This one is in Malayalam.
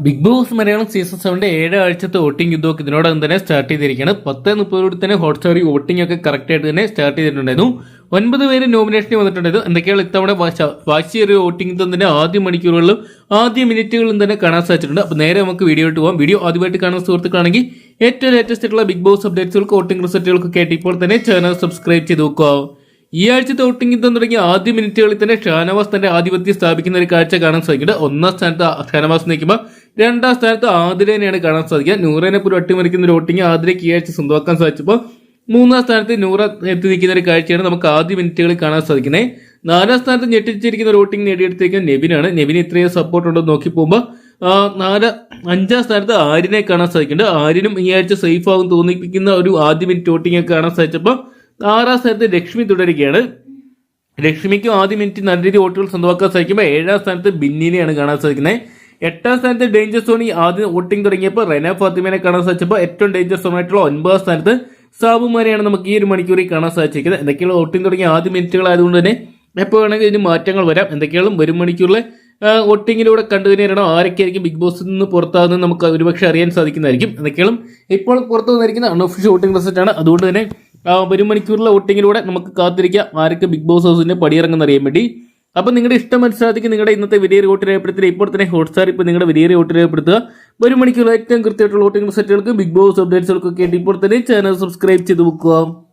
ബിഗ് ബോസ് മലയാളം സീസൺ സെവന്റെ ഏഴ് ആഴ്ചത്തെ വോട്ടിംഗ് യുദ്ധമൊക്കെ ഇതിനോടകം തന്നെ സ്റ്റാർട്ട് ചെയ്തിരിക്കുകയാണ്. പത്ത് മുപ്പതോടെ തന്നെ ഹോട്ട്സ്റ്റാറിൽ വോട്ടിംഗ് ഒക്കെ കറക്റ്റ് ആയിട്ട് തന്നെ സ്റ്റാർട്ട് ചെയ്തിട്ടുണ്ടായിരുന്നു. ഒൻപത് പേര് നോമിനേഷൻ വന്നിട്ടുണ്ടായിരുന്നു. എന്തൊക്കെയാണ് ഇത്തവണ വാശ- വാശിയേറിയ വോട്ടിംഗ് തന്നെ ആദ്യ മണിക്കൂറുകളിലും ആദ്യ മിനിറ്റുകളിലും തന്നെ കാണാൻ സാധിച്ചിട്ടുണ്ട്. അപ്പോൾ നേരെ നമുക്ക് വീഡിയോ ഇട്ട് പോകാം വീഡിയോ ആദ്യമായിട്ട് കാണുന്ന സുഹൃത്തുക്കളാണെങ്കിൽ ഏറ്റവും ലേറ്റസ്റ്റ് ആയിട്ടുള്ള ബിഗ് ബോസ് അപ്ഡേറ്റ്സുകൾക്ക് വോട്ടിംഗ് റിസൾട്ടുകൾക്ക് കേട്ട് ഇപ്പോൾ തന്നെ ചാനൽ സബ്സ്ക്രൈബ് ചെയ്ത് നോക്കുക. ഈ ആഴ്ചത്തെ വോട്ടിംഗ് യുദ്ധം തുടങ്ങിയ ആദ്യ മിനിറ്റുകളിൽ തന്നെ ഷാനവാസ് തന്റെ ആധിപത്യം സ്ഥാപിക്കുന്ന ഒരു കാഴ്ച കാണാൻ സാധിക്കുന്നുണ്ട്. ഒന്നാം സ്ഥാനത്ത് ഷാനവാസ് നിൽക്കുമ്പോൾ രണ്ടാം സ്ഥാനത്ത് ആതിരേനെയാണ് കാണാൻ സാധിക്കുക. നൂറേനെ പോലും അട്ടിമറിക്കുന്ന ഒരു ഓട്ടിങ് ആതിരയ്ക്ക് ഈ ആഴ്ച സ്വന്തമാക്കാൻ സാധിച്ചപ്പോൾ മൂന്നാം സ്ഥാനത്ത് നൂറ എത്തി നിൽക്കുന്ന ഒരു കാഴ്ചയാണ് നമുക്ക് ആദ്യ മിനിറ്റുകളിൽ കാണാൻ സാധിക്കുന്നത്. നാലാം സ്ഥാനത്ത് ഞെട്ടിച്ചിരിക്കുന്ന ഒരു ഓട്ടിങ് നേടിയെടുത്തിരിക്കുന്ന നെവിനാണ്. നെവിന് ഇത്രയും സപ്പോർട്ട് ഉണ്ടോ നോക്കി പോകുമ്പോൾ നാല് അഞ്ചാം സ്ഥാനത്ത് ആര്യനെ കാണാൻ സാധിക്കുന്നുണ്ട്. ആര്യനും ഈ ആഴ്ച സേഫ് ആകും തോന്നിപ്പിക്കുന്ന ഒരു ആദ്യ മിനിറ്റ് വോട്ടിംഗ് ഒക്കെ കാണാൻ സാധിച്ചപ്പോൾ ആറാം സ്ഥാനത്ത് ലക്ഷ്മി തുടരുകയാണ്. ലക്ഷ്മിക്കും ആദ്യ മിനിറ്റ് നല്ല രീതിയിൽ വോട്ടുകൾ സ്വന്തമാക്കാൻ സാധിക്കുമ്പോൾ ഏഴാം സ്ഥാനത്ത് ബിന്നിനെയാണ് കാണാൻ സാധിക്കുന്നത്. എട്ടാം സ്ഥാനത്ത് ഡേഞ്ചർ സോണി ആദ്യം വോട്ടിംഗ് തുടങ്ങിയപ്പോൾ റെന ഫാത്തിമേനെ കാണാൻ സാധിച്ചപ്പോൾ ഏറ്റവും ഡേഞ്ചർ സോൺ ആയിട്ടുള്ള ഒൻപതാം സ്ഥാനത്ത് സാബുമാരെയാണ് നമുക്ക് ഈ ഒരു മണിക്കൂറിൽ കാണാൻ സാധിച്ചിരിക്കുന്നത് എന്തൊക്കെയാണ് വോട്ടിംഗ് തുടങ്ങിയ ആദ്യ മിനിറ്റുകൾ ആയതുകൊണ്ട് തന്നെ എപ്പോൾ വേണമെങ്കിൽ ഇതിന് മാറ്റങ്ങൾ വരാം. എന്തൊക്കെയാണ് വരും മണിക്കൂറിലെ വോട്ടിങ്ങിലൂടെ കണ്ടു തന്നെയാണോ ആരൊക്കെയായിരിക്കും ബിഗ് ബോസിൽ നിന്ന് പുറത്താകുന്നത് നമുക്ക് ഒരുപക്ഷെ അറിയാൻ സാധിക്കുന്നതായിരിക്കും. എന്തൊക്കെയാണ് ഇപ്പോൾ പുറത്തു വന്നിരിക്കുന്ന അൺഒഫീഷ്യൽ വോട്ടിംഗ് ആണ്. അതുകൊണ്ട് തന്നെ ഒരു മണിക്കൂറിലെ വോട്ടിങ്ങിലൂടെ നമുക്ക് കാത്തിരിക്കാം. ആരൊക്കെ ബിഗ് ബോസ് ഹൗസിന്റെ പടിയിറങ്ങുന്ന അറിയാൻ വേണ്ടി. അപ്പം നിങ്ങളുടെ ഇഷ്ടം മനസ്സിലാക്കി നിങ്ങളുടെ ഇന്നത്തെ വലിയ വോട്ട് രേഖപ്പെടുത്തി ഇപ്പോൾ തന്നെ ഹോട്ട്സ്റ്റാർ ഇപ്പോൾ നിങ്ങളുടെ വലിയ വോട്ട് രേഖപ്പെടുത്തുക. ഒരു മണിക്കൂർ ഏറ്റവും കൃത്യമായിട്ടുള്ള വോട്ടിംഗ് റിസൾട്ടുകൾക്ക് ബിഗ് ബോസ് അപ്ഡേറ്റ്സുകൾക്കൊക്കെ ഇപ്പോൾ തന്നെ ചാനൽ സബ്സ്ക്രൈബ് ചെയ്ത് വെക്കുക.